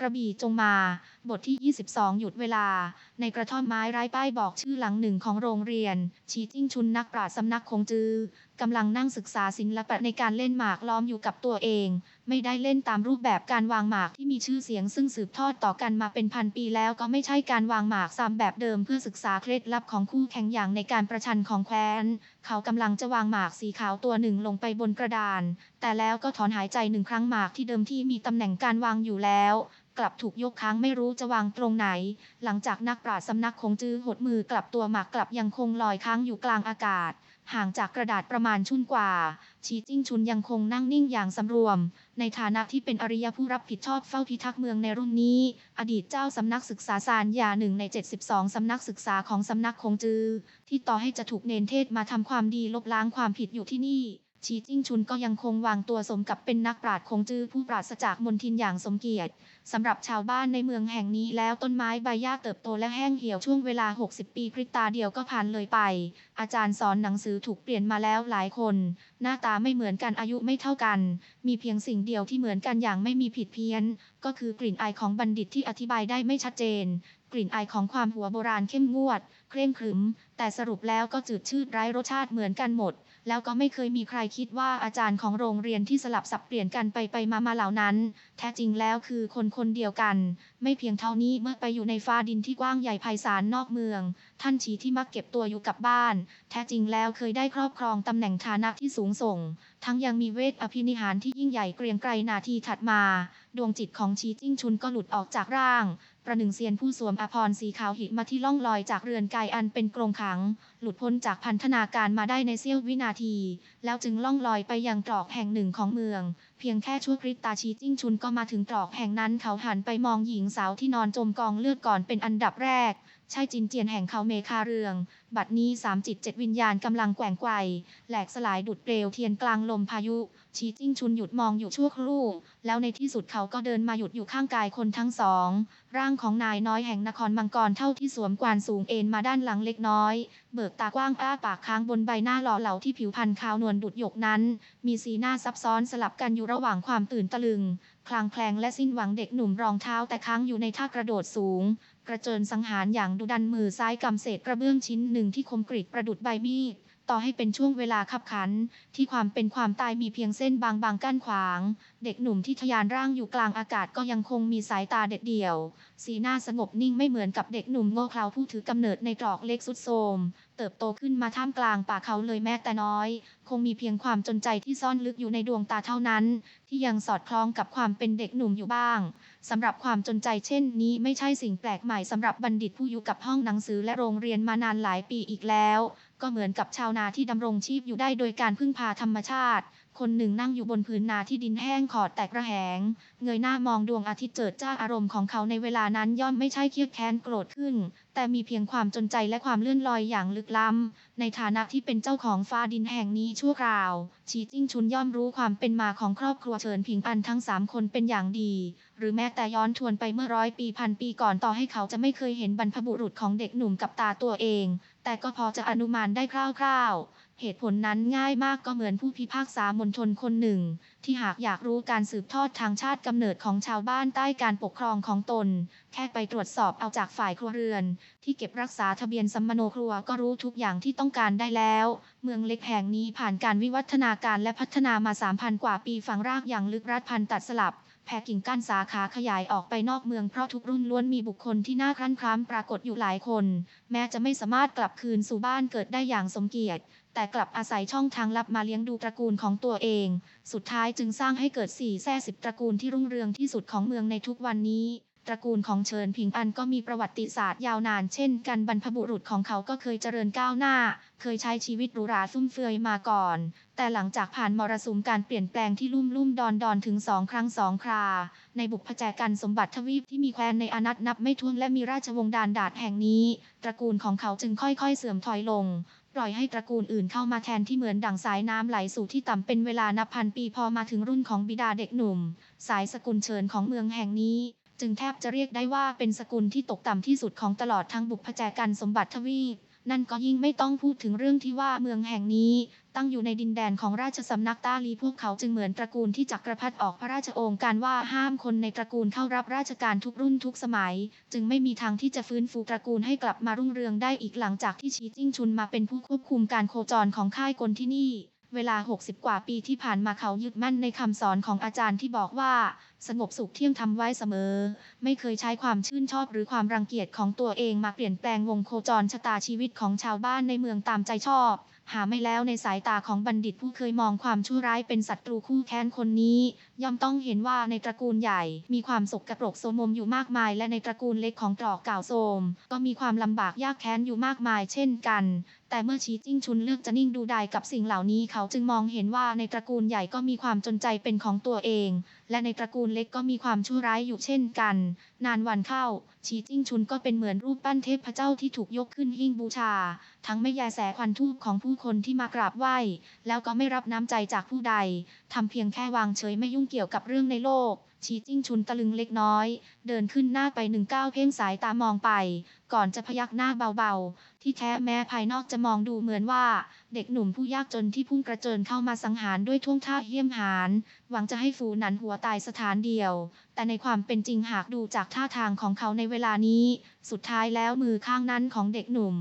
กระบี่จงมา บทที่ 22 หยุดเวลา ในกระท่อมไม้ไร้ป้ายบอกชื่อหลังหนึ่งของโรงเรียน ชีจิ้งชุนนักปราชญ์สำนักคงจือกำลังนั่งศึกษาศิลปะในการเล่นหมากล้อมอยู่กับตัวเอง ไม่ได้เล่นตามรูปแบบการวางหมากที่มีชื่อเสียงซึ่งสืบทอดต่อกันมาเป็นพันปีแล้วก็ไม่ใช่การวางหมากซ้ำแบบเดิมเพื่อศึกษาเคล็ดลับของคู่แข่งอย่างในการประชันของแคว้น เขากำลังจะวางหมากสีขาวตัวหนึ่งลงไปบนกระดาน แต่แล้วก็ถอนหายใจหนึ่งครั้งหมากที่เดิมที่มีตำแหน่งการวางอยู่แล้วกลับถูกยกค้างไม่รู้จะวางตรงไหน หลังจากนักปราชญ์สำนักคงจื้อหดมือกลับตัวหมากกลับยังคงลอยค้างอยู่กลางอากาศ ห่างจากกระดาษประมาณชุนกว่า ชีจิ้งชุนยังคงนั่งนิ่งอย่างสำรวม ในฐานะที่เป็นอริยผู้รับผิดชอบเฝ้าพิทักษ์เมืองในรุ่นนี้ อดีตเจ้าสำนักศึกษาสารยาหนึ่งใน 72 สำนักศึกษาของสำนักคงจือ ที่ต่อให้จะถูกเนนเทศมาทำความดีลบล้างความผิดอยู่ที่นี่ ชีจิ้งชุนก็ยังคงวางตัวสมกับเป็นนักปราชญ์คงจื้อผู้ปราศจากมนทินอย่างสมเกียรติสำหรับชาวบ้านในเมืองแห่งนี้แล้วต้นไม้ใบหญ้าเติบโตและแห้งเหี่ยวช่วงเวลา 60 ปีพริบตาเดียวก็ผ่านเลยไป อาจารย์สอนหนังสือถูกเปลี่ยนมาแล้วหลายคน หน้าตาไม่เหมือนกันอายุไม่เท่ากัน มีเพียงสิ่งเดียวที่เหมือนกันอย่างไม่มีผิดเพี้ยน ก็คือกลิ่นอายของบัณฑิตที่อธิบายได้ไม่ชัดเจน กลิ่นอายของความหัวโบราณเข้มงวด เคร่งครึม แต่สรุปแล้วก็จืดชืดไร้รสชาติเหมือนกันหมด แล้วก็ไม่เคยมีใครคิดว่าอาจารย์ของโรงเรียนที่สลับสับเปลี่ยนกันไปไปมามาเหล่านั้น แท้จริงแล้วคือคนคนเดียวกัน ไม่เพียงเท่านี้เมื่อไปอยู่ในฟ้าดินที่กว้างใหญ่ไพศาลนอกเมือง ท่านชีที่มักเก็บตัวอยู่กับบ้าน แท้จริงแล้วเคยได้ครอบครองตำแหน่งฐานะที่สูงส่ง ทั้งยังมีเวทอภินิหารที่ยิ่งใหญ่เกรียงไกรนาทีถัดมา ดวงจิตของชีจิ้งชุนก็หลุดออกจากร่าง ประหนึ่งเซียนผู้สวมอภรณ์สีขาวหิมาที่ล่องลอยจากเรือนกายอันเป็นกรงขัง หลุดพ้นจากพันธนาการมาได้ในเสี้ยววินาที แล้วจึงล่องลอยไปยังตรอกแห่งหนึ่งของเมือง เพียงแค่ชั่วพริบตาชีจิ้งชุนก็มาถึงตรอกแห่งนั้นเขาหันไปมองหญิงสาวที่นอนจมกองเลือดก่อนเป็นอันดับแรกใช่จินเจียนแห่งเขาเมคาเรือง บัดนี้สามจิตเจ็ดวิญญาณกำลังแกว่งไกวแหลกสลายดุดเปลวเทียนกลางลมพายุ ชีจิ้งชุนหยุดมองอยู่ชั่วครู่ แล้วในที่สุดเขาก็เดินมาหยุดอยู่ข้างกายคนทั้งสอง ร่างของนายน้อยแห่งนครมังกรเท่าที่สวมกวานสูงเอ็นมาด้านหลังเล็กน้อย เบิกตากว้างอ้าปากค้างบนใบหน้าหล่อเหลาที่ผิวพรรณขาวนวลดุดหยกนั้น มีสีหน้าซับซ้อนสลับกันอยู่ระหว่างความตื่นตะลึง คลางแคลงและสิ้นหวังเด็กหนุ่มรองเท้าแต่ค้างอยู่ในท่ากระโดดสูงกระเจิญสังหารอย่างดุดันมือซ้ายกำเศษกระเบื้องชิ้นหนึ่งที่คมกริบประดุดใบมีด ต่อให้เป็นช่วงเวลาขับขัน ที่ความเป็นความตายมีเพียงเส้นบางๆกั้นขวาง เด็กหนุ่มที่ทยานร่างอยู่กลางอากาศก็ยังคงมีสายตาเด็ดเดี่ยว สีหน้าสงบนิ่งไม่เหมือนกับเด็กหนุ่มโง่เขลาผู้ถือกำเนิดในตรอกเล็กสุดโทมเติบโตขึ้นมาท่ามกลางป่าเขาเลยแม้แต่น้อย คงมีเพียงความจนใจที่ซ่อนลึกอยู่ในดวงตาเท่านั้น ที่ยังสอดคล้องกับความเป็นเด็กหนุ่มอยู่บ้างสำหรับความจนใจเช่นนี้ไม่ใช่สิ่งแปลกใหม่สำหรับบัณฑิตผู้อยู่กับห้องหนังสือและโรงเรียนมานานหลายปีอีกแล้ว ก็เหมือนกับชาวนาที่ดำรงชีพอยู่ได้โดยการพึ่งพาธรรมชาติ คนหนึ่งนั่งอยู่บนผืนนาที่ดินแห้งขอดแตกระแหง เงยหน้ามองดวงอาทิตย์เจิดจ้าอารมณ์ของเขาในเวลานั้นย่อมไม่ใช่เครียดแค้นโกรธขึ้น แต่มีเพียงความจนใจและความเลื่อนลอยอย่างลึกล้ำ ในฐานะที่เป็นเจ้าของฟ้าดินแห่งนี้ชั่วคราว ชีจิ้งชุนย่อมรู้ความเป็นมาของครอบครัวเฉินผิงอันทั้งสามคนเป็นอย่างดี หรือแม้แต่ย้อนทวนไปเมื่อร้อยปีพันปีก่อนต่อให้เขาจะไม่เคยเห็นบรรพบุรุษของเด็กหนุ่มกับตาตัวเอง แต่ก็พอจะอนุมานได้คร่าวๆ เหตุผลนั้นง่ายมากก็เหมือนผู้พิพากษามณฑลคนหนึ่ง ที่หากอยากรู้การสืบทอดทางชาติกำเนิดของชาวบ้านใต้การปกครองของตน แค่ไปตรวจสอบเอาจากฝ่ายครัวเรือน ที่เก็บรักษาทะเบียนสัมมโนครัวก็รู้ทุกอย่างที่ต้องการได้แล้ว เมืองเล็กแห่งนี้ผ่านการวิวัฒนาการและพัฒนามา 3,000 กว่าปีฝังรากอย่างลึกรัดพันตัดสลับแผ่กิ่งก้านสาขาขยายออกไปนอกเมืองเพราะทุกรุ่นล้วนมีบุคคลที่น่าครั่นคร้ำปรากฏอยู่หลายคน แม้จะไม่สามารถกลับคืนสู่บ้านเกิดได้อย่างสมเกียรติ แต่กลับอาศัยช่องทางลับมาเลี้ยงดูตระกูลของตัวเอง สุดท้ายจึงสร้างให้เกิดสี่แท่สิบตระกูลที่รุ่งเรืองที่สุดของเมืองในทุกวันนี้ตระกูลของเฉินผิงอันก็มีประวัติศาสตร์ยาวนานเช่นกันบรรพบุรุษของเขาก็เคยเจริญก้าวหน้า เคยใช้ชีวิตหรูหราฟุ่มเฟือยมาก่อน แต่หลังจากผ่านมรสุมการเปลี่ยนแปลงที่ลุ่มลุ่มดอนดอนถึงสองครั้งสองครา ในบุพแจกันสมบัติทวีปที่มีแคว้นในอนัตนับไม่ถ้วนและมีราชวงศ์ดานดาดแห่งนี้ ตระกูลของเขาจึงค่อยๆเสื่อมถอยลง ปล่อยให้ตระกูลอื่นเข้ามาแทนที่เหมือนดั่งสายน้ำไหลสู่ที่ต่ำเป็นเวลานับพันปีพอมาถึงรุ่นของบิดาเด็กหนุ่ม สายสกุลเชิญของเมืองแห่งนี้ จึงแทบจะเรียกได้ว่าเป็นสกุลที่ตกต่ำที่สุดของตลอดทั้งบุพแจกันสมบัติทวีป นั่นก็ยิ่งไม่ต้องพูดถึงเรื่องที่ว่าเมืองแห่งนี้ ตั้งอยู่ในดินแดนของราชสำนักตาลีพวกเขาจึงเหมือนตระกูลที่จักรพรรดิออกพระราชโองการว่าห้ามคนในตระกูลเข้ารับราชการทุกรุ่นทุกสมัย จึงไม่มีทางที่จะฟื้นฟูตระกูลให้กลับมารุ่งเรืองได้อีกหลังจากที่ชีจิ้งชุนมาเป็นผู้ควบคุมการโคจรของค่ายกลที่นี่ เวลา 60 กว่าปีที่ผ่านมาเขายึดมั่นในคำสอนของอาจารย์ที่บอกว่า สงบสุขเที่ยงทำไว้เสมอ ไม่เคยใช้ความชื่นชอบหรือความรังเกียจของตัวเองมาเปลี่ยนแปลงวงโคจรชะตาชีวิตของชาวบ้านในเมืองตามใจชอบ หาไม่แล้วในสายตาของบัณฑิตผู้เคยมองความชั่วร้ายเป็นศัตรูคู่แค้นคนนี้ ย่อมต้องเห็นว่าในตระกูลใหญ่ มีความสกกระปรกโสมมอยู่มากมาย และในตระกูลเล็กของตรอกเก่าโสมก็มีความลำบากยากแค้นอยู่มากมาย เช่นกันแต่เมื่อชีจิ้งชุนเลือกจะนิ่งดูดายกับสิ่งเหล่านี้เขาจึงมองเห็นว่าในตระกูลใหญ่ก็มีความจนใจเป็นของตัวเอง และในตระกูลเล็กก็มีความชั่วร้ายอยู่เช่นกัน นานวันเข้า ชีจิ้งชุนก็เป็นเหมือนรูปปั้นเทพเจ้าที่ถูกยกขึ้นหิ้งบูชา ทั้งไม่แยแสควันทูบของผู้คนที่มากราบไหว้ แล้วก็ไม่รับน้ำใจจากผู้ใดทำเพียงแค่วางเฉยไม่ยุ่งเกี่ยวกับเรื่องในโลก ชีจิ้งชุนตะลึงเล็กน้อย เดินขึ้นหน้าไปหนึ่งก้าวเพ่งสายตามองไป ก่อนจะพยักหน้าเบาๆ ที่แท้แม้ภายนอกจะมองดูเหมือนว่า เด็กหนุ่มผู้ยากจนที่พุ่งกระเจินเข้ามาสังหารด้วยท่วงท่าเยี่ยมหาน หวังจะให้ฝูหนันหัวตายสถานเดียว แต่ในความเป็นจริงหากดูจากท่าทางของเขาในเวลานี้ สุดท้ายแล้วมือข้างนั้นของเด็กหนุ่ม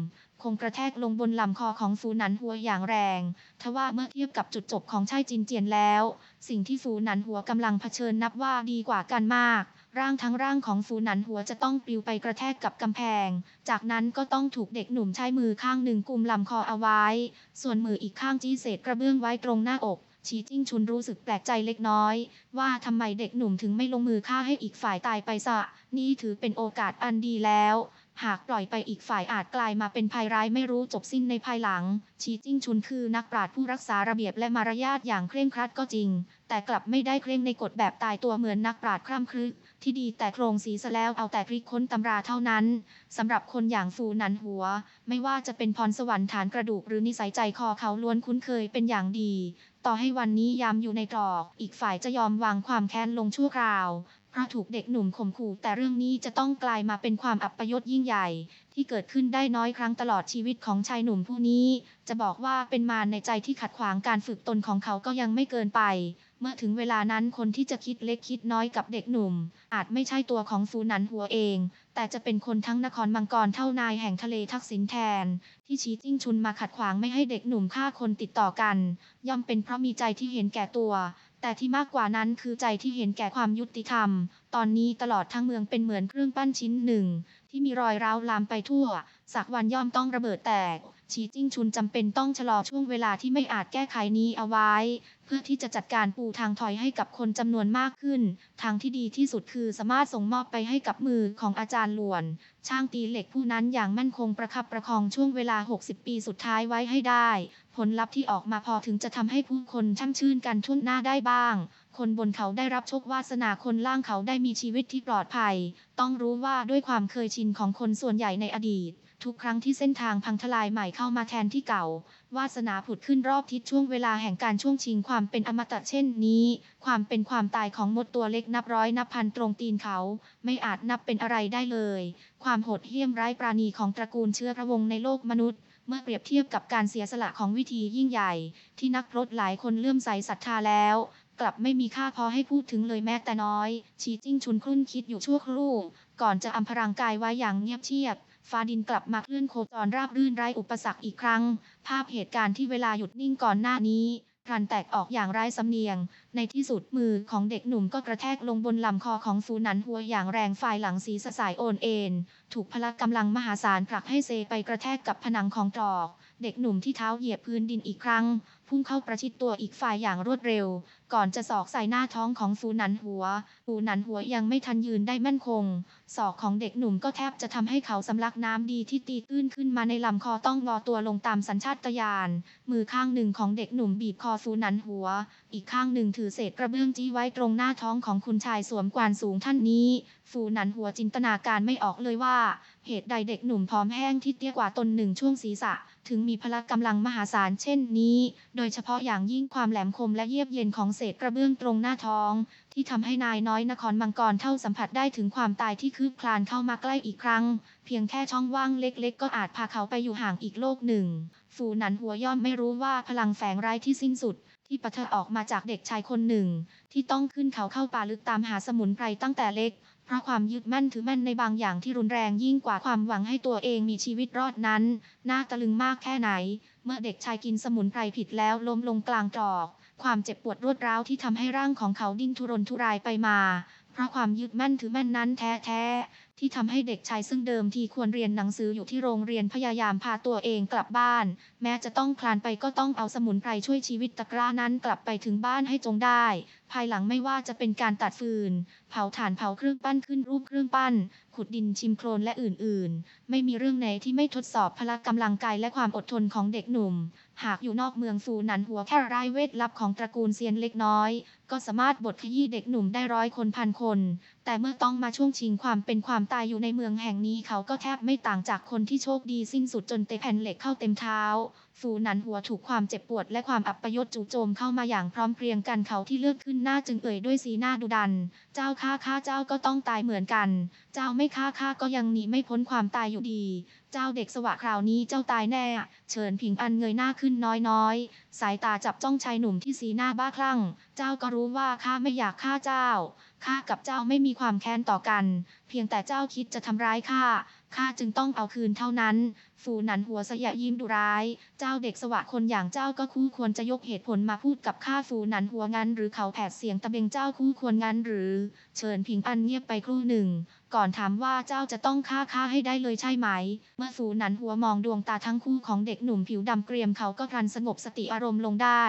คงกระแทกลงบนลำคอของฟูนันหัวอย่างแรง ทว่าเมื่อเทียบกับจุดจบของชายจินเจียนแล้ว สิ่งที่ฟูนันหัวกำลังเผชิญนับว่าดีกว่ากันมาก ร่างทั้งร่างของฟูนันหัวจะต้องปลิวไปกระแทกกับกำแพง จากนั้นก็ต้องถูกเด็กหนุ่มใช้มือข้างหนึ่งกุมลำคอเอาไว้ ส่วนมืออีกข้างจี้เศษกระเบื้องไว้ตรงหน้าอกชีจิ้งชุนรู้สึกแปลกใจเล็กน้อย ว่าทำไมเด็กหนุ่มถึงไม่ลงมือฆ่าให้อีกฝ่ายตายไปซะ นี่ถือเป็นโอกาสอันดีแล้ว หากปล่อยไปอีกฝ่ายอาจกลายมาเป็นภัยร้ายไม่รู้จบสิ้นในภายหลัง ชีจิ้งชุนคือนักปราชญ์ผู้รักษาระเบียบและมารยาทอย่างเคร่งครัดก็จริง แต่กลับไม่ได้เคร่งในกฎแบบตายตัวเหมือนนักปราชญ์คร่ำครึก ที่ดีแต่โครงสีซะแล้วเอาแต่พริกค้นตำราเท่านั้นสำหรับคนอย่างฟูนันหัว ไม่ว่าจะเป็นพรสวรรค์ฐานกระดูกหรือนิสัยใจคอเขาล้วนคุ้นเคยเป็นอย่างดี ต่อให้วันนี้ยามอยู่ในตรอก อีกฝ่ายจะยอมวางความแค้นลงชั่วคราว เพราะถูกเด็กหนุ่มข่มขู่แต่เรื่องนี้จะต้องกลายมาเป็นความอับประยศยิ่งใหญ่ ที่เกิดขึ้นได้น้อยครั้งตลอดชีวิตของชายหนุ่มผู้นี้ จะบอกว่าเป็นมารในใจที่ขัดขวางการฝึกตนของเขาก็ยังไม่เกินไป เมื่อถึงเวลานั้นคนที่จะคิดเล็กคิดน้อยกับเด็กหนุ่ม อาจไม่ใช่ตัวของฟูนันหัวเอง แต่จะเป็นคนทั้งนครมังกรเท่านายแห่งทะเลทักษิณแทน ที่ชี้จิ้งชุนมาขัดขวางไม่ให้เด็กหนุ่มฆ่าคนติดต่อกัน ย่อมเป็นเพราะมีใจที่เห็นแก่ตัว แต่ที่มากกว่านั้นคือใจที่เห็นแก่ความยุติธรรม ตอนนี้ตลอดทั้งเมืองเป็นเหมือนเครื่องปั้นชิ้นหนึ่ง ที่มีรอยร้าวลามไปทั่ว สักวันย่อมต้องระเบิดแตก ชีจิ้งชุนจำเป็นต้องชะลอช่วงเวลาที่ไม่อาจแก้ไขนี้เอาไว้ เพื่อที่จะจัดการปูทางถอยให้กับคนจำนวนมากขึ้น ทางที่ดีที่สุดคือสามารถส่งมอบไปให้กับมือของอาจารย์หลวน ช่างตีเหล็กผู้นั้นอย่างมั่นคงประคับประคองช่วงเวลา 60 ปีสุดท้ายไว้ให้ได้ ผลลัพธ์ที่ออกมาพอถึงจะทำให้ผู้คนช่ำชื่นกันทั่วหน้าได้บ้าง คนบนเขาได้รับโชควาสนาคนล่างเขาได้มีชีวิตที่ปลอดภัย ต้องรู้ว่าด้วยความเคยชินของคนส่วนใหญ่ในอดีต ทุกครั้งที่เส้นทางพังทลายใหม่เข้ามาแทนที่เก่า วาสนาผุดขึ้นรอบทิศช่วงเวลาแห่งการช่วงชิงความเป็นอมตะเช่นนี้ ความเป็นความตายของมดตัวเล็กนับร้อยนับพันตรงตีนเขา ไม่อาจนับเป็นอะไรได้เลย ความโหดเหี้ยมร้ปราณีของตระกูลเชื้อพระวงศ์ในโลกมนุษย์เมื่อเปรียบเทียบกับการเสียสละของวิธียิ่งใหญ่ ที่นักรถหลายคนเลื่อมใสศรัทธาแล้ว กลับไม่มีค่าพอให้พูดถึงเลยแม้แต่น้อย ชีจิ้งชุนครุ่นคิดอยู่ชั่วครู่ ก่อนจะอำพรางกายไว้อย่างเงียบเชียบ ฟ้าดินกลับมาเคลื่อนโคจรราบรื่นไร้อุปสรรคอีกครั้ง ภาพเหตุการณ์ที่เวลาหยุดนิ่งก่อนหน้านี้พลันแตกออกอย่างไร้สำเนียง ในที่สุดมือของเด็กหนุ่มก็กระแทกลงบนลำคอของฟูนันหัวอย่างแรงฝ่ายหลังสีสสายโอนเอ็นถูกพละกำลังมหาศาลผลักให้เซไปกระแทกกับผนังของตรอก เด็กหนุ่มที่เท้าเหยียบพื้นดินอีกครั้ง พุ่งเข้าประชิดตัวอีกฝ่ายอย่างรวดเร็ว ก่อนจะสอกใส่หน้าท้องของฟูนันหัว ฟูนันหัวยังไม่ทันยืนได้มั่นคง ศอกของเด็กหนุ่มก็แทบจะทำให้เขาสำลักน้ำดีที่ตีตื้นขึ้นมาในลำคอต้องงอตัวลงตามสัญชาตญาณ มือข้างหนึ่งของเด็กหนุ่มบีบคอฟูนันหัว อีกข้างหนึ่งถือเศษกระเบื้องจี้ไว้ตรงหน้าท้องของคุณชายสวมกวานสูงท่านนี้ ฟูนันหัวจินตนาการไม่ออกเลยว่า เหตุใดเด็กหนุ่มพร้อมแห้งที่เตี้ยกว่าตนหนึ่งช่วงศีรษะ ถึงมีพละกำลังมหาศาลเช่นนี้โดยเฉพาะอย่างยิ่งความแหลมคมและเยียบเย็นของเศษกระเบื้องตรงหน้าท้อง ที่ทำให้นายน้อยนครมังกรเท่าสัมผัสได้ถึงความตายที่คืบคลานเข้ามาใกล้อีกครั้ง เพียงแค่ช่องว่างเล็กๆ ก็อาจพาเขาไปอยู่ห่างอีกโลกหนึ่ง ฝูนันหัวย่อมไม่รู้ว่าพลังแฝงร้ายที่สิ้นสุด ที่ปะเทอออกมาจากเด็กชายคนหนึ่ง ที่ต้องขึ้นเขาเข้าป่าลึกตามหาสมุนไพรตั้งแต่เล็กเพราะความยึดมั่นถือมั่นในบางอย่างที่รุนแรงยิ่งกว่าความหวังให้ตัวเองมีชีวิตรอดนั้น น่าตะลึงมากแค่ไหน เมื่อเด็กชายกินสมุนไพรผิดแล้วล้มลงกลางตรอก ความเจ็บปวดรวดร้าวที่ทำให้ร่างของเขาดิ้นทุรนทุรายไปมา เพราะความยึดมั่นถือมั่นนั้นแท้ๆ ที่ทำให้เด็กชายซึ่งเดิมทีควรเรียนหนังสืออยู่ที่โรงเรียนพยายามพาตัวเองกลับบ้าน แม้จะต้องคลานไปก็ต้องเอาสมุนไพรช่วยชีวิตตะกร้านั้นกลับไปถึงบ้านให้จงได้ ภายหลังไม่ว่าจะเป็นการตัดฟืน เผาถ่านเผาเครื่องปั้นขึ้นรูปเครื่องปั้น ขุดดินชิมโคลนและอื่นๆ ไม่มีเรื่องไหนที่ไม่ทดสอบพละกำลังกายและความอดทนของเด็กหนุ่ม หากอยู่นอกเมืองฟูหนันหัวแค่รายเวทลับของตระกูลเซียนเล็กน้อย ก็สามารถบทขยี้เด็กหนุ่มได้ร้อยคนพันคน แต่เมื่อต้องมาช่วงชิงความเป็นความตายอยู่ในเมืองแห่งนี้เขาก็แทบไม่ต่างจากคนที่โชคดีสิ้นสุดจนเตะแผ่นเหล็กเข้าเต็มเท้า ฟูนันหัวถูกความเจ็บปวดและความอับประยศจู่โจมเข้ามาอย่างพร้อมเพรียงกันเขาที่เลือดขึ้นหน้าจึงเอ่ยด้วยสีหน้าดุดัน เจ้าข้าข้าเจ้าก็ต้องตายเหมือนกัน เจ้าไม่ฆ่าข้าก็ยังหนีไม่พ้นความตายอยู่ดี เจ้าเด็กสวะคราวนี้เจ้าตายแน่ เฉินผิงอันเงยหน้าขึ้นน้อยๆ สายตาจับจ้องชายหนุ่มที่สีหน้าบ้าคลั่งเจ้าก็รู้ว่าข้าไม่อยากฆ่าเจ้า ข้ากับเจ้าไม่มีความแค้นต่อกัน เพียงแต่เจ้าคิดจะทำร้ายข้า ข้าจึงต้องเอาคืนเท่านั้นฟูหนันหัวสยะยิ้มดุร้าย เจ้าเด็กสวะคนอย่างเจ้าก็คู่ควรจะยกเหตุผลมาพูดกับข้าฟูหนันหัวงั้น หรือเขาแผดเสียงตะเบงเจ้าคู่ควรงั้นหรือ เชิญพิงอันเงียบไปครู่หนึ่ง ก่อนถามว่าเจ้าจะต้องฆ่าข้าให้ได้เลยใช่ไหม เมื่อฟูนันหัวมองดวงตาทั้งคู่ของเด็กหนุ่มผิวดำเกรียมเขาก็พลันสงบสติอารมณ์ลงได้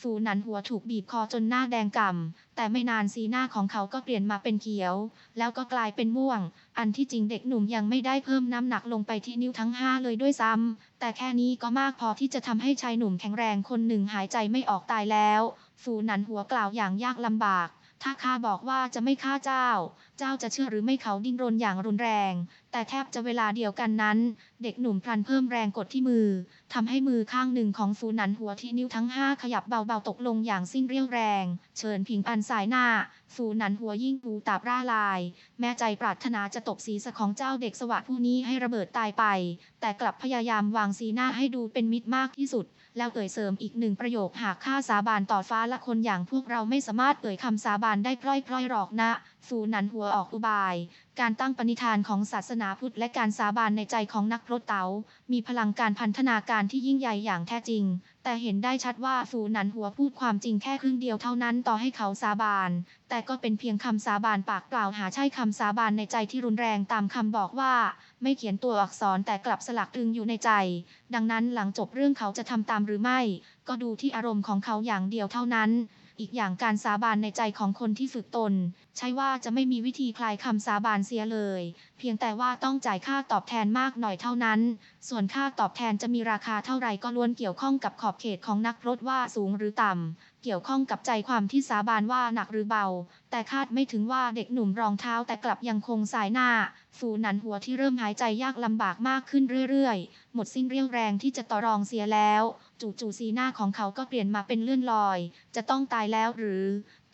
ฟูนันหัวถูกบีบคอจนหน้าแดงก่ำแต่ไม่นานสีหน้าของเขาก็เปลี่ยนมาเป็นเขียว แล้วก็กลายเป็นม่วง อันที่จริงเด็กหนุ่มยังไม่ได้เพิ่มน้ำหนักลงไปที่นิ้วทั้งห้าเลยด้วยซ้ำแต่แค่นี้ก็มากพอที่จะทำให้ชายหนุ่มแข็งแรงคนหนึ่งหายใจไม่ออกตายแล้วฟูนันหัวกล่าวอย่างยากลำบากถ้าข้าบอกว่าจะไม่ฆ่าเจ้า เจ้าจะเชื่อหรือไม่เขาดิ้นรนอย่างรุนแรง แต่แทบจะเวลาเดียวกันนั้น เด็กหนุ่มพลันเพิ่มแรงกดที่มือทำให้มือข้างหนึ่งของฟูนันหัวที่นิ้วทั้งห้าขยับเบาๆตกลงอย่างสิ้นเรี่ยวแรง เชิญผิงอันสายหน้า ฟูนันหัวยิ่งหูตาบร่าลาย แม้ใจปรารถนาจะตบศีรษะของเจ้าเด็กสวะผู้นี้ให้ระเบิดตายไป แต่กลับพยายามวางสีหน้าให้ดูเป็นมิตรมากที่สุด แล้วเอ่ยเสริมอีกหนึ่งประโยคหากข้าสาบานต่อฟ้าและคนอย่างพวกเราไม่สามารถเอ่ยคำสาบานได้พล่อยๆหรอกนะ ฟูนันหัวออกอุบาย การตั้งปณิธานของศาสนาพุทธและการสาบานในใจของนักพรตเตา๋ามีพลังการพันธนาการที่ยิ่งใหญ่อย่างแท้จริง แต่เห็นได้ชัดว่าฟูนันหัวพูดความจริงแค่ครึ่งเดียวเท่านั้นต่อให้เขาสาบาน แต่ก็เป็นเพียงคำสาบานปากเปล่าหาใช่คำสาบานในใจที่รุนแรงตามคำบอกว่า ไม่เขียนตัวอักษรแต่กลับสลักตึงอยู่ในใจ ดังนั้นหลังจบเรื่องเขาจะทำตามหรือไม่ ก็ดูที่อารมณ์ของเขาอย่างเดียวเท่านั้น อีกอย่างการสาบานในใจของคนที่ฝึกตน ใช่ว่าจะไม่มีวิธีคลายคำสาบานเสียเลย เพียงแต่ว่าต้องจ่ายค่าตอบแทนมากหน่อยเท่านั้น ส่วนค่าตอบแทนจะมีราคาเท่าไหร่ก็ล้วนเกี่ยวข้องกับขอบเขตของนักรถว่าสูงหรือต่ำ เกี่ยวข้องกับใจความที่สาบานว่าหนักหรือเบา แต่คาดไม่ถึงว่าเด็กหนุ่มรองเท้าแต่กลับยังคงสายหน้า ฟูหนันหัวที่เริ่มหายใจยากลำบากมากขึ้นเรื่อยๆ หมดสิ้นเรี่ยวแรงที่จะต่อรองเสียแล้ว จู่ๆสีหน้าของเขาก็เปลี่ยนมาเป็นเลื่อนลอย จะต้องตายแล้วหรือ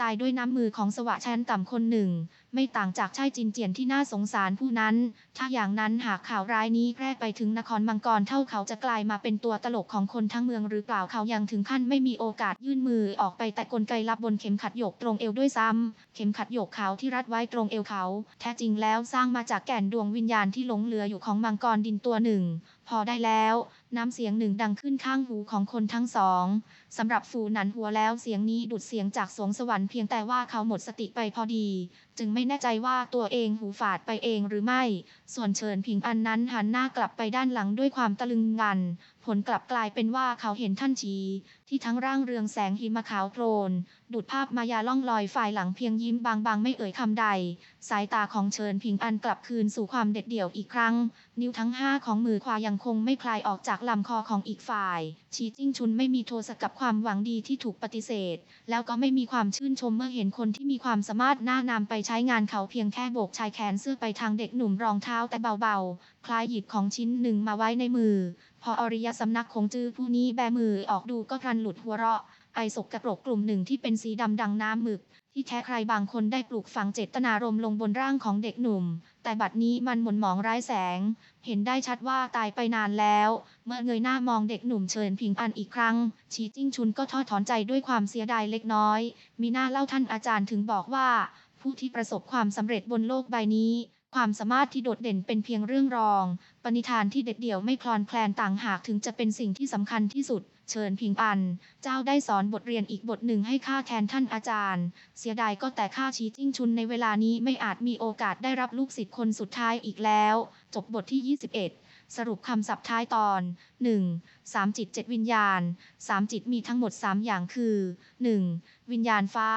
ตายด้วยน้ำมือของสวะชั้นต่ำคนหนึ่งไม่ต่างจากชายจินเจียนที่น่าสงสารผู้นั้น ถ้าอย่างนั้นหากข่าวร้ายนี้แพร่ไปถึงนครมังกรเท่าเขาจะกลายมาเป็นตัวตลกของคนทั้งเมืองหรือเปล่าเขายังถึงขั้นไม่มีโอกาสยื่นมือออกไปแต่กลไกลับบนเข็มขัดหยกตรงเอวด้วยซ้ำเข็มขัดหยกเขาที่รัดไว้ตรงเอวเขา แท้จริงแล้วสร้างมาจากแก่นดวงวิญญาณที่หลงเหลืออยู่ของมังกรดินตัวหนึ่ง พอได้แล้ว น้ำเสียงหนึ่งดังขึ้นข้างหูของคนทั้งสองสำหรับฟูหนันหัวแล้วเสียงนี้ดุดเสียงจากสวงสวรรค์เพียงแต่ว่าเขาหมดสติไปพอดี จึงไม่แน่ใจว่าตัวเองหูฝาดไปเองหรือไม่ ส่วนเฉินผิงอันนั้นหันหน้ากลับไปด้านหลังด้วยความตะลึงงัน ผลกลับกลายเป็นว่าเขาเห็นท่านชีที่ทั้งร่างเรืองแสงหิมะขาวโพลนดูดภาพมายาล่องลอยฝ่ายหลังเพียงยิ้มบางๆ ไม่เอ่ยคำใด สายตาของเฉินผิงอันกลับคืนสู่ความเด็ดเดี่ยวอีกครั้ง นิ้วทั้งห้าของมือขวายังคงไม่คลายออกจากลำคอของอีกฝ่าย ชีจิ้งชุนไม่มีโทสะกับความหวังดีที่ถูกปฏิเสธ แล้วก็ไม่มีความชื่นชมเมื่อเห็นคนที่มีความสามารถหน้านำไปใช้งานเขาเพียงแค่โบกชายแขนเสื้อไปทางเด็กหนุ่มรองเท้าแต่เบาๆ คล้ายหยิบของชิ้นหนึ่งมาไว้ในมือ พออริยสำนักคงจื้อผู้นี้แบมือออกดูก็พลันหลุดหัวเราะ ไอสกกระปรกกลุ่มหนึ่งที่เป็นสีดำดังน้ำหมึก ที่แท้ใครบางคนได้ปลูกฝังเจตนารมลงบนร่างของเด็กหนุ่ม แต่บัดนี้มันหม่นหมองไร้แสง เห็นได้ชัดว่าตายไปนานแล้ว เมื่อเงยหน้ามองเด็กหนุ่มเชิญพิงอันอีกครั้ง ชีจิ้งชุนก็ทอดถอนใจด้วยความเสียดายเล็กน้อย มีหน้าเล่าท่านอาจารย์ถึงบอกว่า ผู้ที่ประสบความสำเร็จบนโลกใบนี้ ความสามารถที่โดดเด่นเป็นเพียงเรื่องรอง ปณิธานที่เด็ดเดี่ยวไม่คลอนแคลนต่างหากถึงจะเป็นสิ่งที่สำคัญที่สุด เชิญพิงอัน เจ้าได้สอนบทเรียนอีกบทหนึ่งให้ข้าแทนท่านอาจารย์ เสียดายก็แต่ข้าชีจิ้งชุนในเวลานี้ไม่อาจมีโอกาสได้รับลูกศิษย์คนสุดท้ายอีกแล้ว จบบทที่ 21สรุปคำศัพท์ท้ายตอน 1. 3จิต7วิญญาณ 3 จิตมีทั้งหมด 3 อย่างคือ 1. วิญญาณฟ้า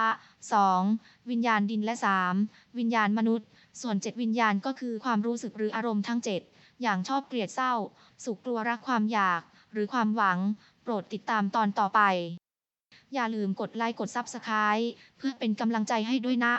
2. วิญญาณดินและ 3. วิญญาณมนุษย์ ส่วน7วิญญาณก็คือความรู้สึกหรืออารมณ์ทั้ง7อย่างชอบเกลียดเศร้า สุขกลัวรักความอยาก หรือความหวัง โปรดติดตามตอนต่อไป อย่าลืมกดไลค์กด Subscribe เพื่อเป็นกำลังใจให้ด้วยนะ